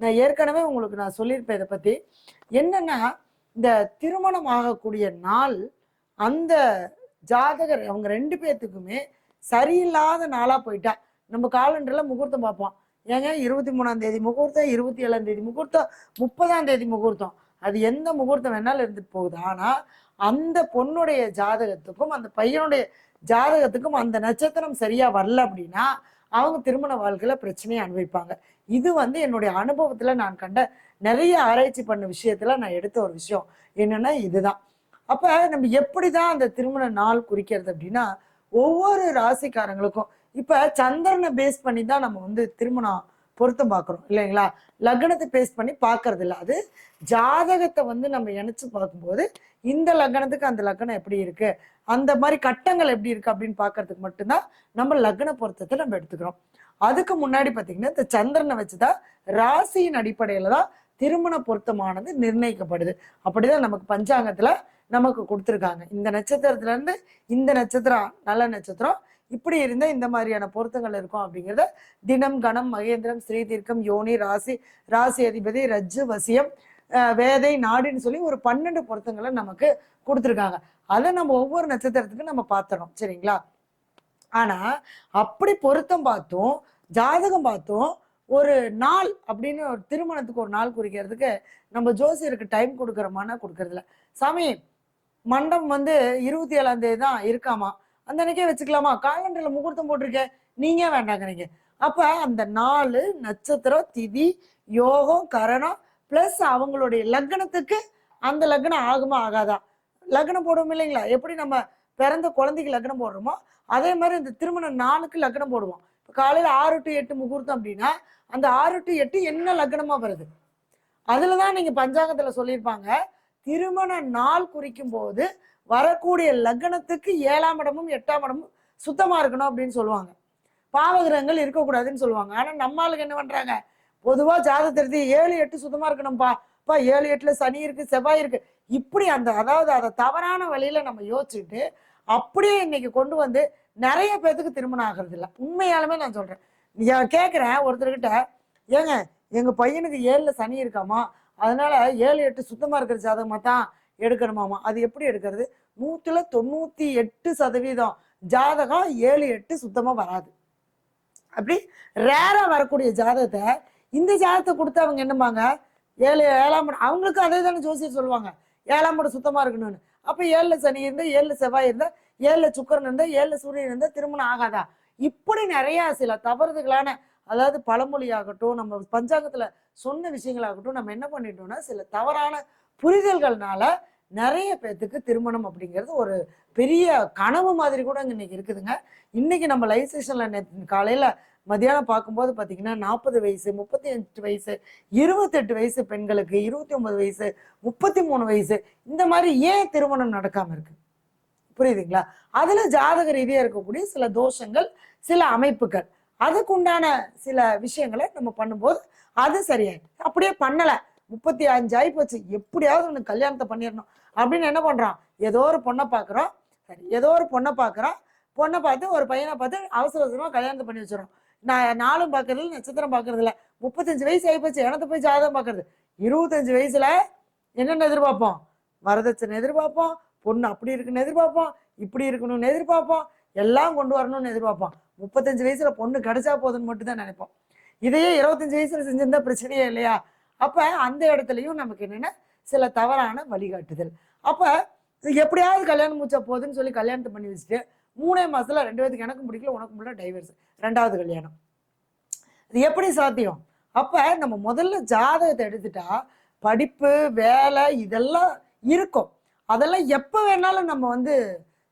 நான் ஏற்கனவே உங்களுக்கு நான் சொல்லியிருப்பேன் இதை பத்தி. என்னன்னா இந்த திருமணம் ஆகக்கூடிய நாள் அந்த ஜாதகர் அவங்க ரெண்டு பேர்த்துக்குமே சரியில்லாத நாளா போயிட்டா. நம்ம காலண்டர்ல முகூர்த்தம் பார்ப்போம். ஏங்க இருபத்தி மூணாம் தேதி முகூர்த்தம் இருபத்தி ஏழாம் தேதி முகூர்த்தம் முப்பதாம் தேதி முகூர்த்தம். அது எந்த முகூர்த்தம் வேணாலும் இருந்துட்டு போகுது. ஆனா அந்த பொண்ணுடைய ஜாதகத்துக்கும் அந்த பையனுடைய ஜாதகத்துக்கும் அந்த நட்சத்திரம் சரியா வரல அப்படின்னா அவங்க திருமண வாழ்க்கையில பிரச்சனையை அனுபவிப்பாங்க. இது வந்து என்னுடைய அனுபவத்துல நான் கண்ட நிறைய ஆராய்ச்சி பண்ண விஷயத்துல நான் எடுத்த ஒரு விஷயம். என்னன்னா இதுதான். அப்ப நம்ம எப்படிதான் அந்த திருமண நாள் குறிக்கிறது அப்படின்னா ஒவ்வொரு ராசிக்காரங்களுக்கும் இப்ப சந்திரனை பேஸ் பண்ணி தான் நம்ம வந்து திருமணம் பொருத்தம் பார்க்குறோம் இல்லைங்களா? லக்னத்தை பேஸ் பண்ணி பார்க்கறது இல்ல. அது ஜாதகத்தை வந்து நம்ம இணைச்சு பார்க்கும்போது இந்த லக்னத்துக்கு அந்த லக்னம் எப்படி இருக்கு? அந்த மாதிரி கட்டங்கள் எப்படி இருக்கு அப்படின்னு பார்க்கறதுக்கு மட்டும்தான் நம்ம லக்ன பொருத்தத்தை நம்ம எடுத்துக்கிறோம். அதுக்கு முன்னாடி பார்த்தீங்கன்னா இந்த சந்திரனை வச்சுதான் ராசியின் அடிப்படையில தான் திருமண பொருத்தமானது நிர்ணயிக்கப்படுது. அப்படிதான் நமக்கு பஞ்சாங்கத்துல நமக்கு கொடுத்துருக்காங்க. இந்த நட்சத்திரத்துல இருந்து இந்த நட்சத்திரம் நல்ல நட்சத்திரம் இப்படி இருந்தால் இந்த மாதிரியான பொருத்தங்கள் இருக்கும் அப்படிங்கிறத தினம் கணம் மகேந்திரம் ஸ்ரீ தீர்க்கம் யோனி ராசி ராசி அதிபதி ரஜ்ஜு வசியம் வேதை நாடுன்னு சொல்லி ஒரு பன்னெண்டு பொருத்தங்களை நமக்கு கொடுத்துருக்காங்க. அதை நம்ம ஒவ்வொரு நட்சத்திரத்துக்கும் நம்ம பார்த்துறோம் சரிங்களா? ஆனா அப்படி பொருத்தம் பார்த்தும் ஜாதகம் பார்த்தும் ஒரு நாள் அப்படின்னு ஒரு திருமணத்துக்கு ஒரு நாள் குறிக்கிறதுக்கு நம்ம ஜோசியருக்கு டைம் கொடுக்குறோமானா கொடுக்கறதில்ல. சாமி மண்டபம் வந்து இருபத்தி ஏழாம் தேதி தான் இருக்காமா? அந்த அன்னைக்கே வச்சுக்கலாமா காலண்டர்ல முகூர்த்தம் போட்டிருக்கேன் நீங்க வேண்டாங்கிறீங்க? அப்ப அந்த நாலு நட்சத்திரம் திதி யோகம் கரணம் பிளஸ் அவங்களுடைய லக்னத்துக்கு அந்த லக்னம் ஆகுமா ஆகாதா? லக்னம் போடுவோம் இல்லைங்களா? எப்படி நம்ம பிறந்த குழந்தைக்கு லக்னம் போடுறோமோ அதே மாதிரி இந்த திருமண நாளுக்கு லக்னம் போடுவோம். இப்போ காலையில் ஆறு டு எட்டு முகூர்த்தம் அப்படின்னா அந்த ஆறு டு எட்டு என்ன லக்னமாக வருது? அதில் தான் நீங்கள் பஞ்சாங்கத்தில் சொல்லியிருப்பாங்க. திருமண நாள் குறிக்கும் போது வரக்கூடிய லக்னத்துக்கு ஏழாம் இடமும் எட்டாம் இடமும் சுத்தமாக இருக்கணும் அப்படின்னு சொல்லுவாங்க. பாவகிரகங்கள் இருக்கக்கூடாதுன்னு சொல்லுவாங்க. ஆனால் நம்ம என்ன பண்ணுறாங்க பொதுவாக ஜாதகத்தை ஏழு எட்டு சுத்தமாக இருக்கணும்ப்பா அப்பா ஏழு எட்டில் சனி இருக்குது செவ்வாய் இருக்குது இப்படி அந்த அதாவது அதை தவறான வழியில் நம்ம யோசிச்சுட்டு அப்படியே இன்னைக்கு கொண்டு வந்து நிறைய பேர்த்துக்கு திருமணம் ஆகிறது இல்லை. உண்மையாலுமே நான் சொல்கிறேன் நான் கேட்குறேன் ஒருத்தர்கிட்ட ஏங்க எங்கள் பையனுக்கு ஏழில் சனி இருக்காமா? அதனால ஏழு எட்டு சுத்தமாக இருக்கிற ஜாதகமாக தான்? எடுக்கணுமாமா? அது எப்படி எடுக்கிறது? நூத்துல தொண்ணூற்றி எட்டு சதவீதம் ஜாதகம் ஏழு எட்டு சுத்தமாக வராது. அப்படி ரேராக வரக்கூடிய ஜாதகத்தை இந்த ஜாதகத்தை கொடுத்து அவங்க என்னம்பாங்க? ஏழு ஏழாம் படம் அவங்களுக்கு அதே தானே ஜோசியர் சொல்லுவாங்க. ஏழாம் படம் சுத்தமாக இருக்கணும்னு. அப்போ ஏழில் சனி இருந்தால் ஏழில் செவ்வாய் இருந்தால் ஏழில் சுக்கரன் இருந்தால் ஏழில் சூரியன் இருந்தால் திருமணம் ஆகாதா? இப்படி நிறையா சில தவறுதுகளான அதாவது பழமொழியாகட்டும் நம்ம பஞ்சாங்கத்தில் சொன்ன விஷயங்களாகட்டும் நம்ம என்ன பண்ணிட்டோம்னா சில தவறான புரிதல்கள்னால நிறைய பேர்த்துக்கு திருமணம் அப்படிங்கிறது ஒரு பெரிய கனவு மாதிரி கூட அங்கே இன்னைக்கு இருக்குதுங்க. இன்னைக்கு நம்ம லைவ் செஷன்ல நேத்து காலையில மதியானம் பார்க்கும்போது பார்த்தீங்கன்னா நாற்பது வயசு முப்பத்தி அஞ்சு வயசு இருபத்தெட்டு வயசு பெண்களுக்கு இருபத்தி ஒன்பது வயசு முப்பத்தி மூணு வயசு இந்த மாதிரி ஏன் திருமணம் நடக்காம இருக்கு? புரியுதுங்களா? அதுல ஜாதக ரீதியாக இருக்கக்கூடிய சில தோஷங்கள் சில அமைப்புகள். அதுக்குண்டான சில விஷயங்களை நம்ம பண்ணும்போது அது சரியாயிடும் அப்படியே பண்ணலை. முப்பத்தி அஞ்சு ஆகி போச்சு எப்படியாவது ஒன்று கல்யாணத்தை பண்ணிடணும். அப்படின்னு என்ன பண்ணுறான் ஏதோ ஒரு பொண்ணை பார்க்குறோம். சரி ஏதோ ஒரு பொண்ணை பார்க்குறோம். பொண்ணை பார்த்து ஒரு பையனை பார்த்து அவசர அவசரமாக கல்யாணத்தை பண்ணி வச்சிடறோம். நான் நாளும் பார்க்கறது நட்சத்திரம் பார்க்கறது முப்பத்தஞ்சு வயசு ஆகி போச்சு எனத்த போய் ஜாதகம் பார்க்கறது. இருபத்தஞ்சு வயசுல என்னென்ன எதிர்பார்ப்போம்? வரதட்சணை எதிர்பார்ப்போம். பொண்ணு அப்படி இருக்குன்னு எதிர்பார்ப்போம். இப்படி இருக்கணும்னு எதிர்பார்ப்போம். எல்லாம் கொண்டு வரணும்னு எதிர்பார்ப்போம். முப்பத்தஞ்சு வயசுல பொண்ணு கிடைச்சா போதுன்னு மட்டும் தான் நினைப்போம். இதையே இருபத்தஞ்சு வயசுல செஞ்சிருந்தா பிரச்சனையே இல்லையா? அப்போ அந்த இடத்துலையும் நமக்கு என்னென்ன? சில தவறான வழிகாட்டுதல். அப்போ எப்படியாவது கல்யாணம் முடிச்சா போகுதுன்னு சொல்லி கல்யாணத்தை பண்ணி வச்சுட்டு மூணே மாதத்தில் ரெண்டு பேருக்கு எனக்கும் பிடிக்கல உனக்கு முடியல டைவர்ஸ் ரெண்டாவது கல்யாணம். இது எப்படி சாத்தியம்? அப்போ நம்ம முதல்ல ஜாதகத்தை எடுத்துட்டா படிப்பு வேலை இதெல்லாம் இருக்கும். அதெல்லாம் எப்போ வேணாலும் நம்ம வந்து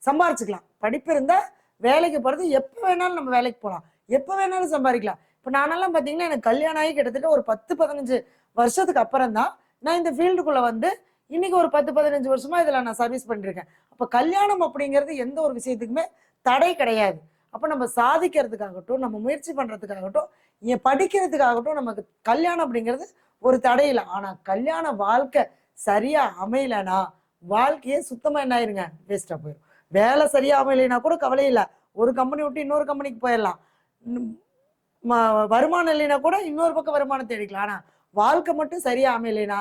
சம்பாரிச்சுக்கலாம். படிப்பு இருந்தால் வேலைக்கு போகிறது எப்போ வேணாலும் நம்ம வேலைக்கு போகலாம் எப்போ வேணாலும் சம்பாதிக்கலாம். இப்போ நானெல்லாம் பார்த்தீங்கன்னா எனக்கு கல்யாணம் ஆகி கிட்டத்தட்ட ஒரு பத்து பதினஞ்சு வருஷத்துக்கு அப்புறம் தான் நான் இந்த ஃபீல்டுக்குள்ளே வந்து இன்னைக்கு ஒரு பத்து பதினஞ்சு வருஷமா இதில் நான் சர்வீஸ் பண்ணிருக்கேன். அப்போ கல்யாணம் அப்படிங்கிறது எந்த ஒரு விஷயத்துக்குமே தடை கிடையாது. அப்போ நம்ம சாதிக்கிறதுக்காகட்டும் நம்ம முயற்சி பண்ணுறதுக்காகட்டும் என் படிக்கிறதுக்காகட்டும் நமக்கு கல்யாணம் அப்படிங்கிறது ஒரு தடை இல்லை. கல்யாண வாழ்க்கை சரியாக அமையலைன்னா வாழ்க்கையே சுத்தமாக என்ன ஆயிருங்க? வேஸ்ட்டாக போயிடும் வேலை சரியாக அமையலைன்னா கூட கவலை இல்லை. ஒரு கம்பெனி விட்டு இன்னொரு கம்பெனிக்கு போயிடலாம் வருமானம் இல்லைன்னா கூட இன்னொரு பக்கம் வருமானம் தேடிக்கலாம். ஆனால் வாழ்க்கை மட்டும் சரியா அமையலைன்னா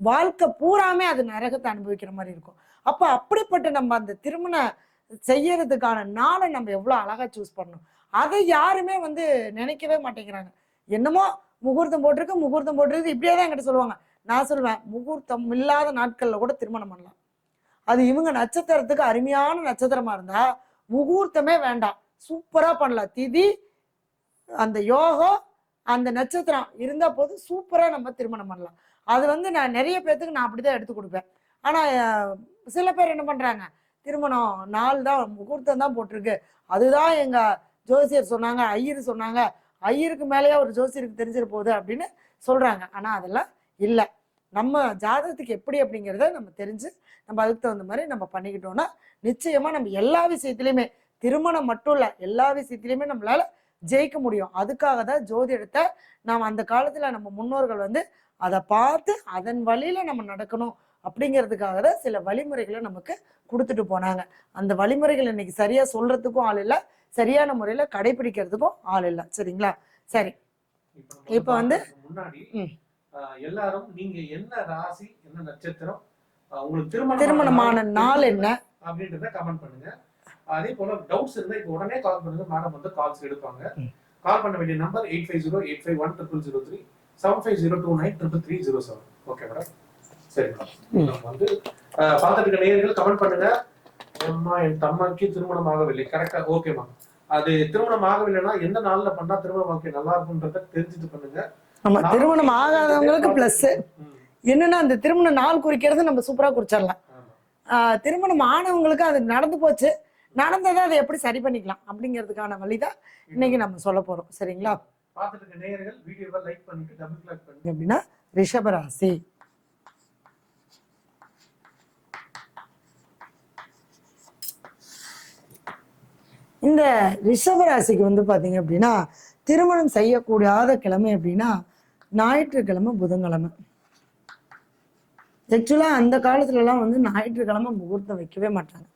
வாழ்க்கை பூராமே அது நரகத்தை அனுபவிக்கிற மாதிரி இருக்கும். அப்போ அப்படிப்பட்ட நம்ம அந்த திருமண செய்யறதுக்கான நாளை நம்ம எவ்வளோ அழகா சூஸ் பண்ணணும். அதை யாருமே வந்து நினைக்கவே மாட்டேங்கிறாங்க. என்னமோ முகூர்த்தம் போட்டிருக்கு முகூர்த்தம் போட்டிருக்கு. இப்படியே தான் என்கிட்ட சொல்லுவாங்க. நான் சொல்லுவேன் முகூர்த்தம் இல்லாத நாட்களில் கூட திருமணம் பண்ணலாம். அது இவங்க நட்சத்திரத்துக்கு அருமையான நட்சத்திரமா இருந்தா முகூர்த்தமே வேண்டாம். சூப்பராக பண்ணலாம். திதி அந்த யோகம் அந்த நட்சத்திரம் இருந்தால் போதும் சூப்பராக நம்ம திருமணம் பண்ணலாம். அது வந்து நான் நிறைய பேர்த்துக்கு நான் அப்படி தான் எடுத்து கொடுப்பேன். ஆனால் சில பேர் என்ன பண்ணுறாங்க திருமணம் நாள் தான் முகூர்த்தம் தான் போட்டிருக்கு. அதுதான் எங்கள் ஜோசியர் சொன்னாங்க ஐயர் சொன்னாங்க ஐயருக்கு மேலேயே ஒரு ஜோசியருக்கு தெரிஞ்சிட போகுது அப்படின்னு சொல்கிறாங்க ஆனால் அதெல்லாம் இல்லை. நம்ம ஜாதகத்துக்கு எப்படி அப்படிங்கிறத நம்ம தெரிஞ்சு நம்ம அதுக்கு தகுந்த மாதிரி நம்ம பண்ணிக்கிட்டோம்னா நிச்சயமாக நம்ம எல்லா விஷயத்துலையுமே திருமணம் மட்டும் இல்லை எல்லா விஷயத்துலையுமே நம்மளால் ஜெயிக்க முடியும். அதுக்காக தான் ஜோதிடத்தை நாம் அந்த காலத்துல நம்ம முன்னோர்கள் வந்து அதை பார்த்து அதன் வழியில நம்ம நடக்கணும் அப்படிங்கிறதுக்காக தான் சில வழிமுறைகளை நமக்கு கொடுத்துட்டு போனாங்க. அந்த வழிமுறைகள் இன்னைக்கு சரியா சொல்றதுக்கும் ஆள் இல்லை. சரியான முறையில கடைபிடிக்கிறதுக்கும் ஆள் இல்லை. சரிங்களா? சரி. இப்ப வந்து- முன்னாடி எல்லாரும் நீங்க என்ன ராசி என்ன நட்சத்திரம் உங்களுக்கு திருமணம் திருமணமான நாள் என்ன? அப்படின்றத கமெண்ட் பண்ணுங்க. அதே போல டவுட்ஸ் இருந்தா இப்போ உடனே கால் பண்ணுங்க. மேடம் வந்து கால்ஸ் எடுப்பாங்க. கால் பண்ண வேண்டிய number eight five zero eight five one triple zero three seven five zero two nine triple three zero seven okay madam சரி மேடம் வந்து பார்த்துட்டு இருக்க நேயர்கள் கமெண்ட் பண்ணுங்க. அம்மா என் தம்மாக்கு திருமணம் ஆகவில்லை. கரெக்டா ஓகே மேம் அது திருமணம் ஆகவில்லைன்னா எந்த நாள்ல பண்ணா திருமண வாழ்க்கை நல்லா இருக்கும்ன்றத தெரிஞ்சுட்டு பண்ணுங்க. நம்ம திருமணம் ஆகாதவங்களுக்கு பிளஸ் என்னன்னா அந்த திருமண நாள் குறிக்கிறது நம்ம சூப்பரா குறிச்சிடலாம். ஆமா. திருமணம் ஆனவங்களுக்கு அது நடந்து போச்சு. நடந்ததை அதை எப்படி சரி பண்ணிக்கலாம் அப்படிங்கிறதுக்கான வழிதான் இன்னைக்கு நம்ம சொல்ல போறோம். சரிங்களா? அப்படின்னா ரிஷபராசி இந்த ரிஷபராசிக்கு வந்து பாத்தீங்க அப்படின்னா திருமணம் செய்யக்கூடாத கிழமை அப்படின்னா ஞாயிற்றுக்கிழமை புதன்கிழமை. ஆக்சுவலா அந்த காலத்துலலாம் வந்து ஞாயிற்றுக்கிழமை முகூர்த்தம் வைக்கவே மாட்டாங்க.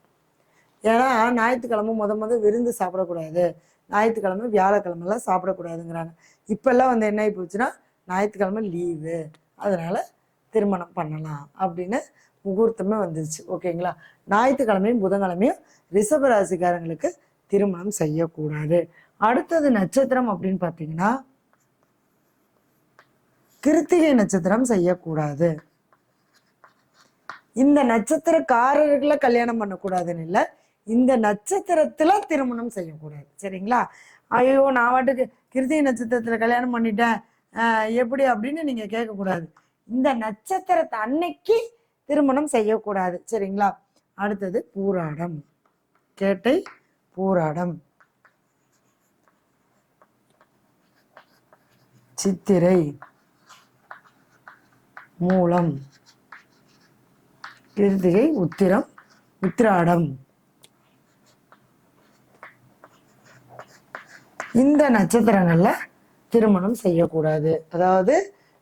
ஏன்னா ஞாயிற்றுக்கிழமை முத முத விருந்து சாப்பிடக்கூடாது. ஞாயிற்றுக்கிழமை வியாழக்கிழமெல்லாம் சாப்பிடக்கூடாதுங்கிறாங்க. இப்போல்லாம் வந்து என்ன ஆகி போச்சுன்னா ஞாயிற்றுக்கிழமை லீவு. அதனால் திருமணம் பண்ணலாம் அப்படின்னு முகூர்த்தமே வந்துருச்சு. ஓகேங்களா? ஞாயிற்றுக்கிழமையும் புதன்கிழமையும் ரிஷபராசிக்காரங்களுக்கு திருமணம் செய்யக்கூடாது. அடுத்தது நட்சத்திரம் அப்படின்னு பார்த்தீங்கன்னா கிருத்திகை நட்சத்திரம் செய்யக்கூடாது. இந்த நட்சத்திரக்காரர்களை கல்யாணம் பண்ணக்கூடாதுன்னு இல்லை இந்த நட்சத்திரத்துல திருமணம் செய்யக்கூடாது. சரிங்களா? ஐயோ நான் வாட்டுக்கு கிருத்திகை நட்சத்திரத்துல கல்யாணம் பண்ணிட்டேன். ஆஹ் எப்படி அப்படின்னு நீங்க கேட்கக்கூடாது. இந்த நட்சத்திரத்தை அன்னைக்கு திருமணம் செய்யக்கூடாது. சரிங்களா? அடுத்தது பூராடம். கேட்டை பூராடம். சித்திரை மூலம். கிருத்திகை உத்திரம் உத்திராடம். இந்த நட்சத்திரங்கள்ல திருமணம் செய்யக்கூடாது. அதாவது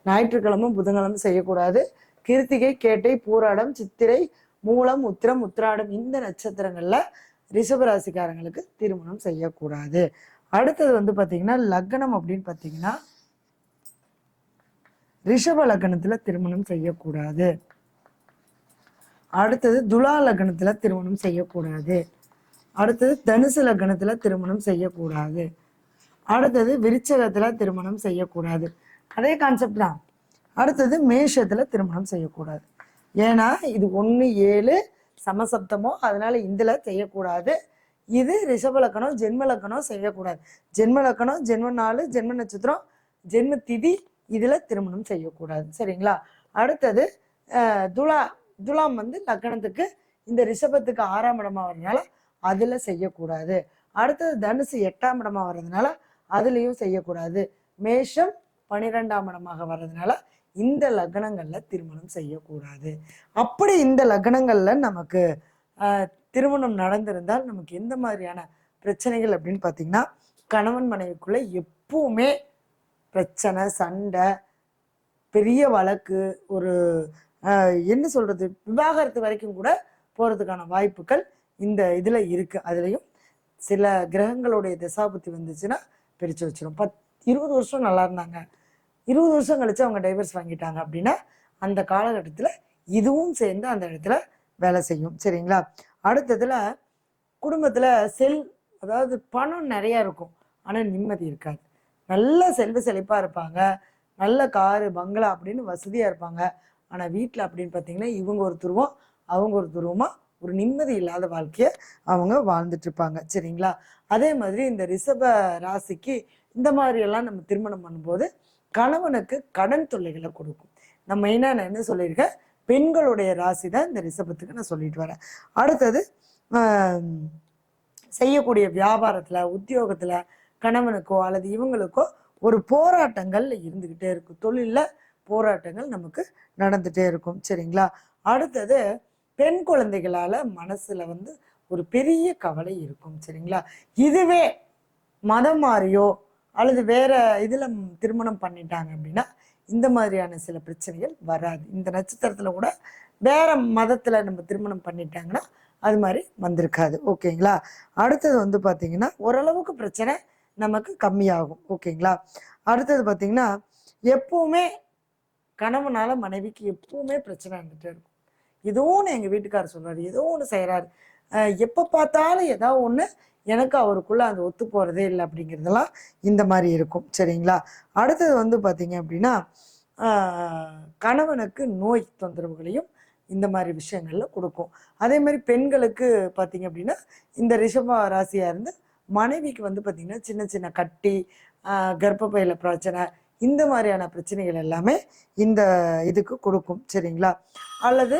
ஞாயிற்றுக்கிழமை புதன்கிழமை செய்யக்கூடாது. கிருத்திகை கேட்டை பூராடம் சித்திரை மூலம் உத்திரம் உத்திராடம் இந்த நட்சத்திரங்கள்ல ரிஷபராசிக்காரங்களுக்கு திருமணம் செய்யக்கூடாது. அடுத்தது வந்து பாத்தீங்கன்னா லக்னம் அப்படின்னு பாத்தீங்கன்னா ரிஷப லக்னத்துல திருமணம் செய்யக்கூடாது. அடுத்தது துலா லக்னத்துல திருமணம் செய்யக்கூடாது. அடுத்தது தனுசு லக்னத்துல திருமணம் செய்யக்கூடாது. அடுத்தது விருச்சகத்துல திருமணம் செய்யக்கூடாது. அதே கான்செப்ட் தான். அடுத்தது மேஷத்துல திருமணம் செய்யக்கூடாது. ஏன்னா இது ஒன்று ஏழு சமசப்தமோ அதனால இதில் செய்யக்கூடாது. இது ரிஷபலக்கணம் ஜென்மலக்கணம் செய்யக்கூடாது. ஜென்மலக்கணம் ஜென்ம நாள் ஜென்ம நட்சத்திரம் ஜென்ம திதி இதில் திருமணம் செய்யக்கூடாது. சரிங்களா? அடுத்தது துலா துலாம் வந்து லக்கணத்துக்கு இந்த ரிஷபத்துக்கு ஆறாம் இடமா வர்றதுனால அதில் செய்யக்கூடாது. அடுத்தது தனுசு எட்டாம் இடமா வர்றதுனால அதுலேயும் செய்யக்கூடாது. மேஷம் பன்னிரெண்டாம் இடமாக வர்றதுனால இந்த லக்னங்களில் திருமணம் செய்யக்கூடாது. அப்படி இந்த லக்னங்களில் நமக்கு திருமணம் நடந்திருந்தால் நமக்கு எந்த மாதிரியான பிரச்சனைகள் அப்படின்னு பார்த்தீங்கன்னா கணவன் மனைவிக்குள்ள எப்பவுமே பிரச்சனை சண்டை பெரிய வழக்கு ஒரு என்ன சொல்றது விவாகரத்து வரைக்கும் கூட போறதுக்கான வாய்ப்புகள் இந்த இதில் இருக்கு. அதுலேயும் சில கிரகங்களுடைய திசாபுத்தி வந்துச்சுன்னா பிரிச்சு வச்சிரும். பத் இருபது வருஷம் நல்லா இருந்தாங்க. இருபது வருஷம் கழிச்சு அவங்க டைவர்ஸ் வாங்கிட்டாங்க அப்படின்னா அந்த காலகட்டத்தில் இதுவும் சேர்ந்து அந்த இடத்துல வேலை செய்யும். சரிங்களா? அடுத்ததுல குடும்பத்துல செல் அதாவது பணம் நிறைய இருக்கும். ஆனா நிம்மதி இருக்காது. நல்ல செல்வ செழிப்பா இருப்பாங்க. நல்ல காரு பங்களா அப்படின்னு வசதியா இருப்பாங்க. ஆனா வீட்டில் அப்படின்னு பார்த்தீங்கன்னா இவங்க ஒரு துருவம் அவங்க ஒரு துருவமா ஒரு நிம்மதி இல்லாத வாழ்க்கையை அவங்க வாழ்ந்துட்டு இருப்பாங்க. சரிங்களா? அதே மாதிரி இந்த ரிஷப ராசிக்கு இந்த மாதிரி எல்லாம் நம்ம திருமணம் பண்ணும்போது கணவனுக்கு கடன் தொல்லைகளை கொடுக்கும். நான் மெயினாக நான் என்ன சொல்லியிருக்கேன் பெண்களுடைய ராசி தான் இந்த ரிஷபத்துக்கு நான் சொல்லிட்டு வரேன். அடுத்தது செய்யக்கூடிய வியாபாரத்தில் உத்தியோகத்தில் கணவனுக்கோ அல்லது இவங்களுக்கோ ஒரு போராட்டங்கள் இருந்துக்கிட்டே இருக்கும். தொழிலில் போராட்டங்கள் நமக்கு நடந்துகிட்டே இருக்கும். சரிங்களா? அடுத்தது பெண் குழந்தைகளால் மனசில் வந்து ஒரு பெரிய கவலை இருக்கும் சரிங்களா? இதுவே மதம் மாறியோ அல்லது வேற இதில் திருமணம் பண்ணிட்டாங்க அப்படின்னா இந்த மாதிரியான சில பிரச்சனைகள் வராது. இந்த நட்சத்திரத்தில் கூட வேற மதத்தில் நம்ம திருமணம் பண்ணிட்டாங்கன்னா அது மாதிரி வந்திருக்காது. ஓகேங்களா? அடுத்தது வந்து பார்த்தீங்கன்னா ஓரளவுக்கு பிரச்சனை நமக்கு கம்மியாகும். ஓகேங்களா? அடுத்தது பார்த்தீங்கன்னா எப்பவுமே கணவனால மனைவிக்கு எப்பவுமே பிரச்சனை இருந்துகிட்டே இருக்கும். ஏதோ ஒன்று எங்கள் வீட்டுக்காரர் சொல்றாரு ஏதோ ஒன்று செய்கிறாரு எப்போ பார்த்தாலும் ஏதாவது ஒன்று எனக்கு அவருக்குள்ள அது ஒத்து போகிறதே இல்லை அப்படிங்கிறதெல்லாம் இந்த மாதிரி இருக்கும். சரிங்களா? அடுத்தது வந்து பார்த்தீங்க அப்படின்னா கணவனுக்கு நோய் தொந்தரவுகளையும் இந்த மாதிரி விஷயங்களில் கொடுக்கும். அதே மாதிரி பெண்களுக்கு பார்த்தீங்க அப்படின்னா இந்த ரிஷப ராசியாக இருந்து மனைவிக்கு வந்து பார்த்திங்கன்னா சின்ன சின்ன கட்டி கர்ப்பப்பையில் பிரச்சனை இந்த மாதிரியான பிரச்சனைகள் எல்லாமே இந்த இதுக்கு கொடுக்கும். சரிங்களா? அல்லது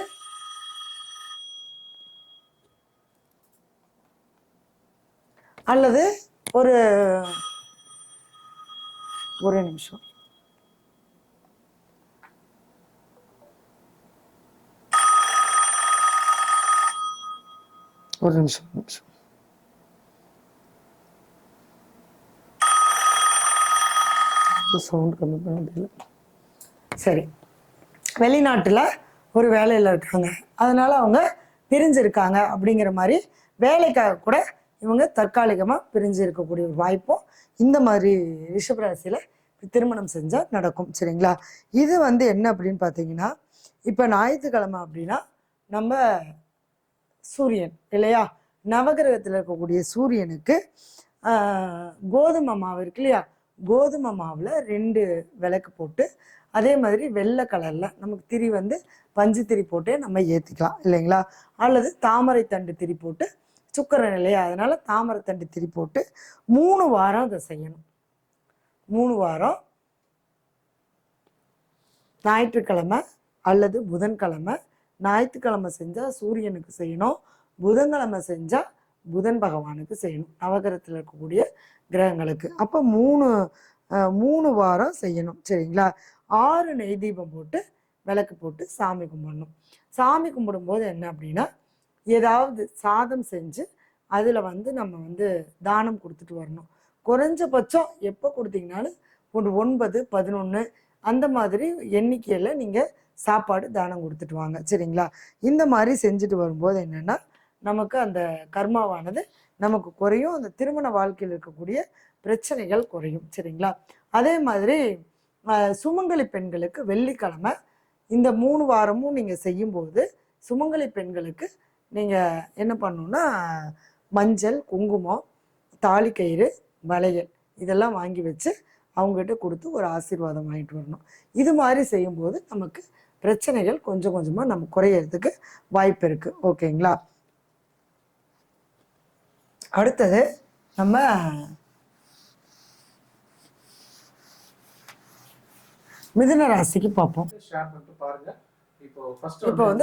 அல்லது ஒரு ஒரு நிமிஷம். ஒரு நிமிஷம் ஒரு நிமிஷம். சவுண்ட் கம்மி பண்ண முடியல. சரி. வெளிநாட்டில் ஒரு வேலையில் இருக்காங்க. அதனால அவங்க பிரிஞ்சிருக்காங்க அப்படிங்கிற மாதிரி வேலைக்காக கூட இவங்க தற்காலிகமாக பிரிஞ்சு இருக்கக்கூடிய ஒரு வாய்ப்பும் இந்த மாதிரி ரிஷபராசியில் திருமணம் செஞ்சால் நடக்கும் சரிங்களா? இது வந்து என்ன அப்படின்னு பார்த்தீங்கன்னா இப்போ ஞாயிற்றுக்கிழமை அப்படின்னா நம்ம சூரியன் இல்லையா? நவகிரகத்தில் இருக்கக்கூடிய சூரியனுக்கு கோதுமை மாவு இருக்கு இல்லையா? கோதுமை மாவில் ரெண்டு விளக்கு போட்டு அதே மாதிரி வெள்ளை கலரில் நமக்கு திரி வந்து பஞ்சு திரி போட்டே நம்ம ஏற்றிக்கலாம் இல்லைங்களா? அல்லது தாமரை தண்டு திரி போட்டு சுக்கரன் இல்லையா? அதனால தாமரை திரி போட்டு மூணு வாரம் அதை செய்யணும். மூணு வாரம் ஞாயிற்றுக்கிழமை அல்லது புதன்கிழமை. ஞாயிற்றுக்கிழமை செஞ்சால் சூரியனுக்கு செய்யணும். புதன்கிழமை செஞ்சால் புதன் பகவானுக்கு செய்யணும். நவகிரகத்தில் இருக்கக்கூடிய கிரகங்களுக்கு. அப்போ மூணு மூணு வாரம் செய்யணும். சரிங்களா? ஆறு நெய் தீபம் போட்டு விளக்கு போட்டு சாமி கும்பிடணும். சாமி கும்பிடும்போது என்ன அப்படின்னா ஏதாவது சாதம் செஞ்சு அதில் வந்து நம்ம வந்து தானம் கொடுத்துட்டு வரணும். குறைஞ்சபட்சம் எப்போ கொடுத்தீங்கனாலும் ஒரு ஒன்பது பதினொன்று அந்த மாதிரி எண்ணிக்கையில் நீங்கள் சாப்பாடு தானம் கொடுத்துட்டு வாங்க. சரிங்களா? இந்த மாதிரி செஞ்சுட்டு வரும்போது என்னென்னா நமக்கு அந்த கர்மாவானது நமக்கு குறையும். அந்த திருமண வாழ்க்கையில் இருக்கக்கூடிய பிரச்சனைகள் குறையும். சரிங்களா? அதே மாதிரி சுமங்கலி பெண்களுக்கு வெள்ளிக்கிழமை இந்த மூணு வாரமும் நீங்கள் செய்யும்போது சுமங்கலி பெண்களுக்கு நீங்கள் என்ன பண்ணணும்னா மஞ்சள் குங்குமம் தாலிக்கயிறு வளையல் இதெல்லாம் வாங்கி வச்சு அவங்ககிட்ட கொடுத்து ஒரு ஆசீர்வாதம் வாங்கிட்டு வரணும். இது மாதிரி செய்யும்போது நமக்கு பிரச்சனைகள் கொஞ்சம் கொஞ்சமா நம்ம குறையறதுக்கு வாய்ப்பு இருக்கு. ஓகேங்களா? அடுத்தது நம்ம மிதுன ராசிக்கு பார்ப்போம். இப்போ வந்து